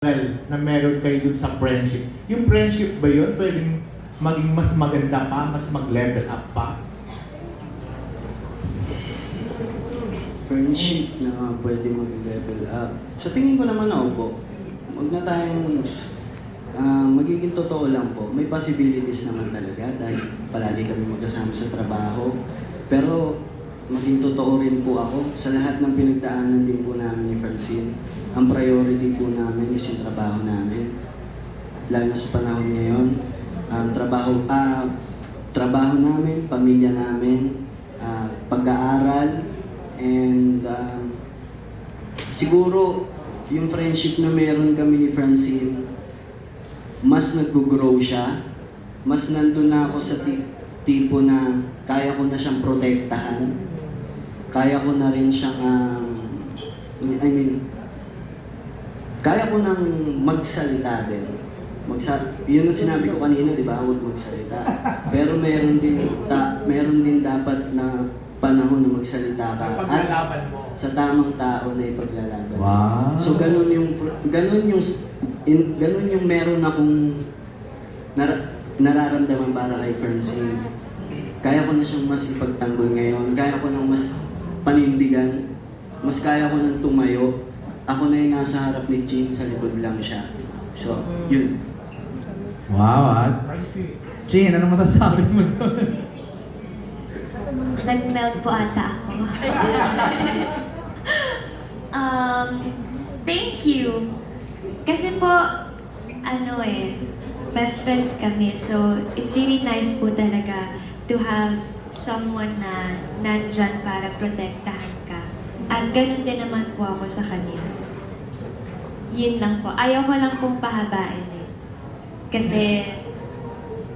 Na meron kayo dun sa friendship. Yung friendship ba yun pwedeng maging mas maganda pa, mas mag-level up pa? friendship na pwede mag-level up. Sa tingin ko naman ako po, huwag na tayong ah, magiging totoo lang po. May possibilities naman talaga dahil palagi kami magkasama sa trabaho. Pero maging totoo rin po ako sa lahat ng pinagdaanan din po namin ni Francine. Ang priority po namin is yung trabaho namin. Lalo sa panahon ngayon, ang trabaho, ah, trabaho namin, pamilya namin, ah, pag-aaral, and um, siguro yung friendship na meron kami ni Francine, mas nag-grow siya, mas nandun na ako sa ti- tipo na kaya ko na siyang protektahan, kaya ko na rin siyang, um, I mean, kaya ko nang magsalita din. Magsa yun ang sinabi ko kanina, di ba? Huwag magsalita. Pero meron din, ta meron din dapat na panahon na magsalita ka. At sa tamang tao na ipaglalaban. Wow. So ganun yung ganun yung in, ganun yung meron akong nar- nararamdaman para kay Francine. Kaya ko na siyang mas ipagtanggol ngayon. Kaya ko nang mas panindigan. Mas kaya ko nang tumayo. Ako na yung nasa harap ni Jean, sa likod lang siya. So, yun. Wow, at Chin, ano masasabi mo doon? Nag-melt po ata ako. um, thank you. Kasi po, ano eh, best friends kami. So, it's really nice po talaga to have someone na nandyan para protektahan ka. At ganun din naman po ako sa kanya. Yun lang po. Ayaw ko lang pong pahabain eh. Kasi,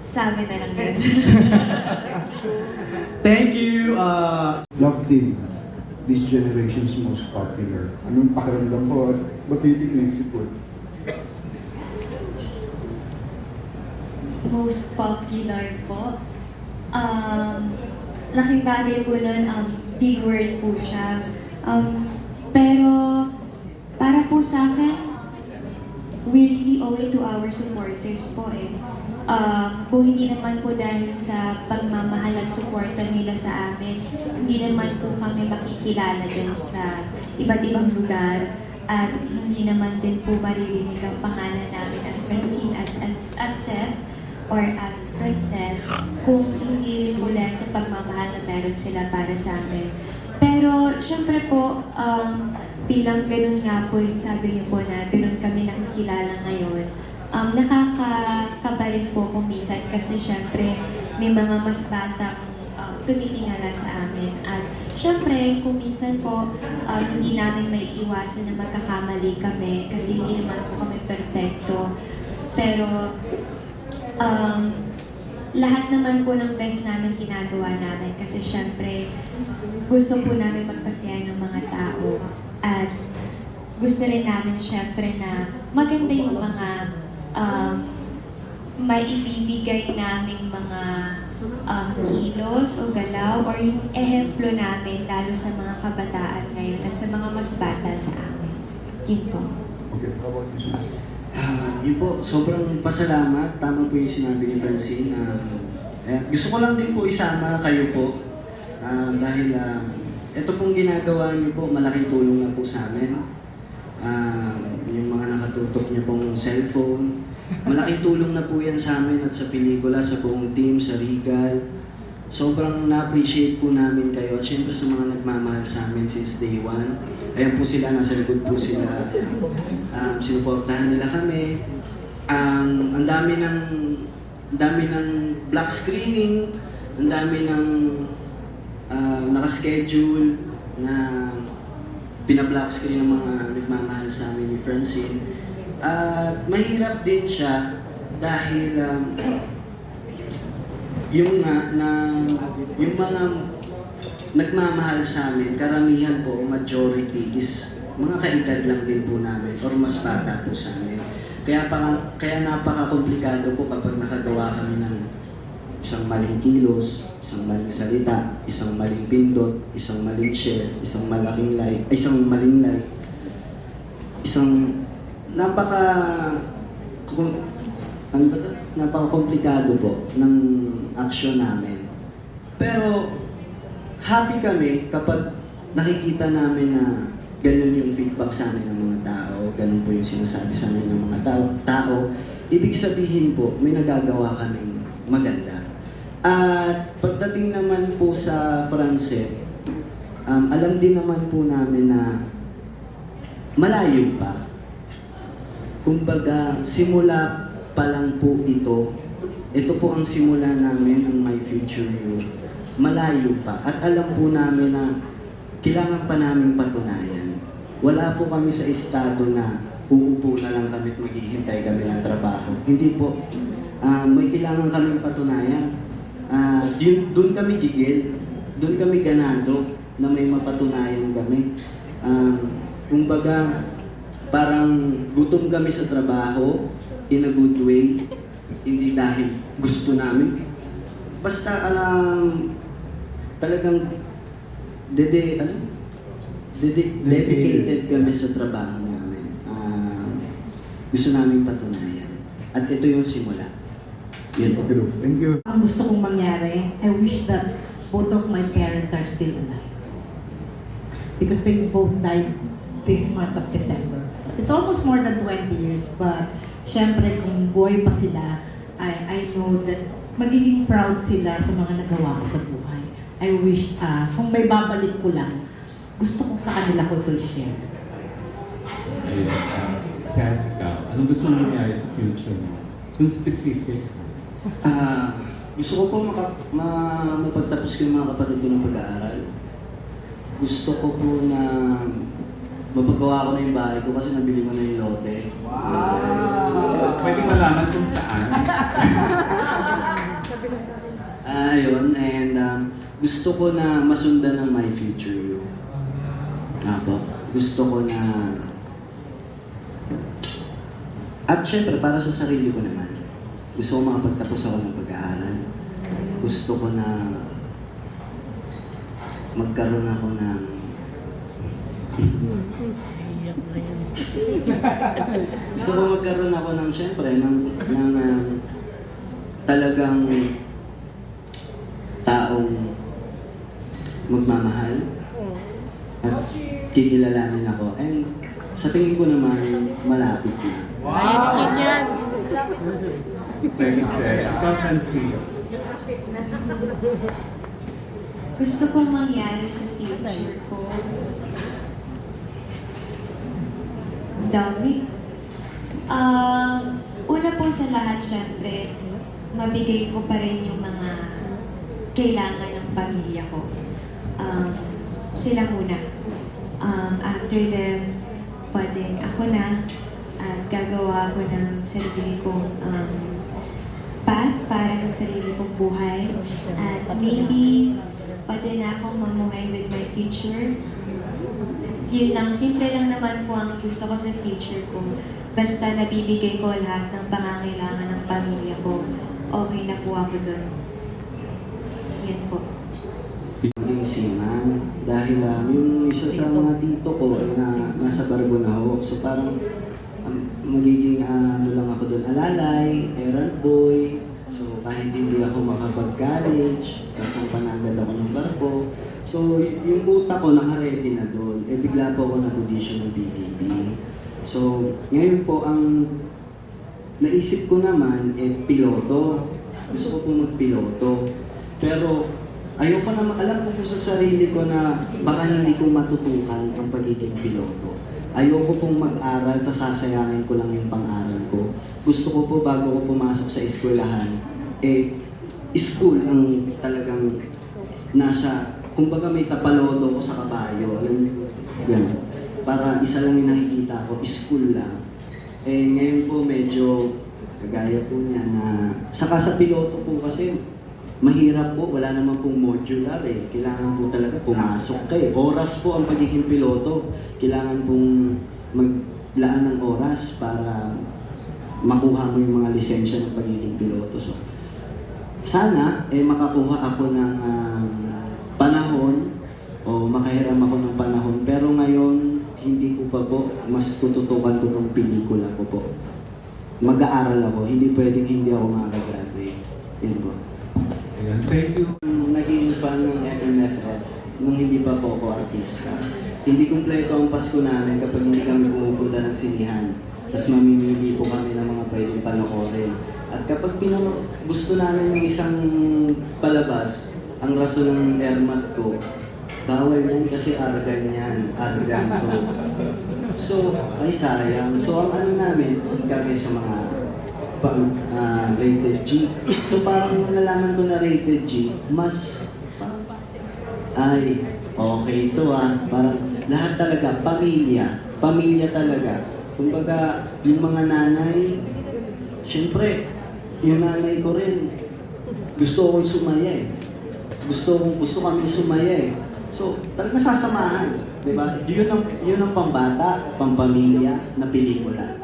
sabi na lang yun. Thank you. Uh, Love Team, this generation's most popular. Anong pakiramdam po? What do you think makes it work? most popular po. Um, laking bagay po nun, um, big word po siya. Um, pero, para po sa akin, we really owe it to our supporters po eh. Um, kung hindi naman po dahil sa pagmamahal at suporta nila sa amin, hindi naman po kami makikilala din sa iba't ibang lugar at hindi naman din po maririnig ang pangalan namin as Francine at as, as Seth or as Francine kung hindi rin po dahil sa pagmamahal na meron sila para sa amin. Pero, syempre po, um, bilang ganun nga po yung sabi niyo po na ganun kami nakikilala ngayon, um, nakakakaba rin po kung minsan kasi syempre may mga mas batang um, tumitingala sa amin. At syempre, kung minsan po um, hindi namin may iwasan na magkakamali kami kasi hindi naman po kami perfecto. Pero um, lahat naman po ng best namin ginagawa namin kasi syempre gusto po namin magpasaya ng mga tao at gusto rin namin syempre na maganda yung mga um, maibibigay naming mga um, kilos o galaw or yung ehemplo namin lalo sa mga kabataan ngayon at sa mga mas bata sa amin. Yun po. Okay, how about you, Ah, yun po, sobrang pasalamat. Tama po yung sinabi ni Francine. Ah, eh, gusto ko lang din po isama kayo po. Ah, dahil ah, ito pong ginagawa niyo po, malaking tulong na po sa amin. Ah, yung mga nakatutok niyo pong cellphone. Malaking tulong na po yan sa amin at sa pelikula, sa buong team, sa Regal. Sobrang na-appreciate po namin kayo at syempre sa mga nagmamahal sa amin since day one. Ayan po sila, nasa likod po sila. Um, sinuportahan nila kami. Um, ang dami ng dami ng black screening, ang dami ng uh, nakaschedule na pina-black screen ng mga nagmamahal sa amin ni Francine. At mahirap din siya dahil um, yung nga na yung mga nagmamahal sa amin, karamihan po, majority is mga kaedad lang din po namin or mas bata po sa amin. Kaya, pa, kaya napaka-komplikado po kapag nakagawa kami ng isang maling kilos, isang maling salita, isang maling pindot, isang maling share, isang malaking like, isang maling like, isang napaka to? napaka-komplikado po ng aksyon namin. Pero happy kami kapag nakikita namin na ganun yung feedback sa amin ng mga tao, ganun po yung sinasabi sa amin ng mga tao. tao. Ibig sabihin po, may nagagawa kaming maganda. At pagdating naman po sa Francet, um, alam din naman po namin na malayo pa. Kumbaga, simula pa lang po ito, ito po ang simula namin ng My Future You. Malayo pa. At alam po namin na kailangan pa namin patunayan. Wala po kami sa estado na uupo na lang kami at maghihintay kami ng trabaho. Hindi po. Ah, may kailangan kaming patunayan. Ah, yun, doon kami gigil. Doon kami ganado na may mapatunayan kami. Ah, kumbaga, parang gutom kami sa trabaho in a good way. Hindi dahil gusto namin. Basta alam talagang dede, ano? Dede, dedicated kami sa trabaho namin. Ah, gusto namin patunayan. At ito yung simula. Yun po. Thank you. Ang gusto kong mangyari, I wish that both of my parents are still alive. Because they both died this month of December. It's almost more than 20 years, but syempre kung buhay pa sila, I, I know that magiging proud sila sa mga nagawa ko sa buhay. I wish, ah, kung may babalik ko lang, gusto ko sa kanila ko to share. Ayun. Uh, Seth, ikaw, anong gusto mo mangyari sa future mo? Yung specific. Ah, gusto ko po maka, ma, mapagtapos ko yung mga kapatid ko ng pag-aaral. Gusto ko po na mapagawa ko na yung bahay ko kasi nabili ko na yung lote. Pwede malaman kung saan. Ah, yun. And um, gusto ko na masundan ng my future you. Apo. Gusto ko na... At syempre, para sa sarili ko naman. Gusto ko makapagtapos ako ng pag-aaral. Gusto ko na magkaroon ako ng... Gusto ko magkaroon ako ng, syempre, ng, ng um, talagang taong magmamahal at kikilalanin ako. And sa tingin ko naman, malapit na. Thank you, Seth. Ikaw, Francine. Gusto kong mangyari sa future ko. Dami. Um, una po sa lahat, syempre, mabigay ko pa rin yung mga kailangan ng pamilya ko. Um, sila muna. Um, after them, pwedeng ako na at gagawa ako ng sarili kong um, path para sa sarili kong buhay. At maybe, pwede na akong mamuhay with my future. Yun lang, simple lang naman po ang gusto ko sa future ko. Basta nabibigay ko lahat ng pangangailangan ng pamilya ko, okay na po ako doon. Yan po. Maging seaman. Dahil um, yung isa sa mga tito ko ay na, nasa Barbonaho. So parang um, magiging ah, ano lang ako doon, alalay, errand boy. So kahit hindi ako makapag-college, kasampa na agad ako ng barko. So yung utak ko nakaredy na doon. Eh bigla po ako nag-audition ng BBB. So ngayon po ang naisip ko naman eh piloto. Gusto ko po magpiloto. Pero ayoko na alam ko po sa sarili ko na baka hindi ko matutukan ang pagiging piloto. Ayoko pong mag-aral, tas sasayangin ko lang yung pang-aral ko. Gusto ko po bago ko pumasok sa eskwelahan, eh, school ang talagang nasa, kumbaga may tapalodo ko sa kabayo, alam ganun. Para isa lang yung nakikita ko, school lang. Eh, ngayon po medyo, kagaya po niya na, saka sa piloto po kasi, mahirap po, wala naman pong modular eh. Kailangan po talaga pumasok kayo. Oras po ang pagiging piloto. Kailangan pong maglaan ng oras para makuha mo yung mga lisensya ng pagiging piloto. So, sana eh makakuha ako ng um, panahon o makahiram ako ng panahon. Pero ngayon, hindi ko pa po, mas tututukan ko tong pelikula ko po. Mag-aaral ako, hindi pwedeng hindi ako makagraduate. Yun po. Ayan, thank you. Naging fan ng FMFF nung hindi pa po ako artista. Hindi kumpleto ang Pasko namin kapag hindi kami pumupunta ng sinihan. Tapos mamimili po kami ng mga pwedeng panoorin. At kapag pinano gusto namin ng isang palabas, ang rason ng airmat ko, bawal yan kasi argan yan, argan to. So, ay sayang. So, ang ano namin, doon kami sa mga pang ah, rated G. So parang nalaman ko na rated G, mas ay okay ito ah. Parang lahat talaga, pamilya. Pamilya talaga. Kumbaga, yung mga nanay, syempre, yung nanay ko rin, gusto kong sumaya eh. Gusto gusto kami sumaya eh. So, talaga sasamahan. Di ba? Yun ang, yun ang pambata, pampamilya na pelikula.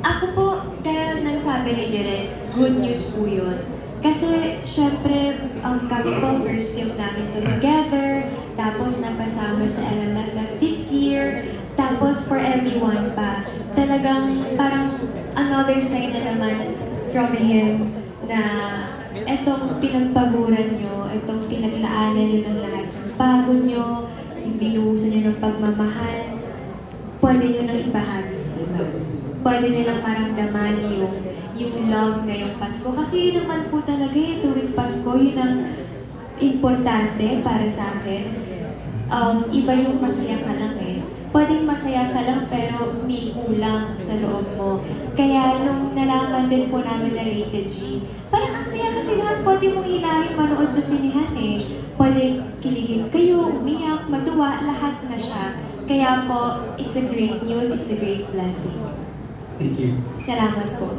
Ako po, dahil nang sabi ni Direk, good news po yun. Kasi, syempre, ang kami po, first film namin to together, tapos napasama sa LMFF this year, tapos for everyone pa. Talagang parang another sign na naman from him na etong pinagpaguran nyo, etong pinaglaanan nyo ng lahat ng pagod nyo, yung binuhusan nyo ng pagmamahal, pwede nyo nang ibahagi sa iba. Pwede nilang maramdaman yung, yung love ngayong Pasko. Kasi yun naman po talaga eh, tuwing Pasko, yun ang importante para sa akin. Um, iba yung masaya ka lang eh. Pwedeng masaya ka lang pero may kulang sa loob mo. Kaya nung nalaman din po namin na rated G, parang ang saya kasi lahat pwede mong hilahin manood sa sinihan eh. Pwede kiligin kayo, umiyak, matuwa, lahat na siya. Kaya po, it's a great news, it's a great blessing. Thank you. Salamat po.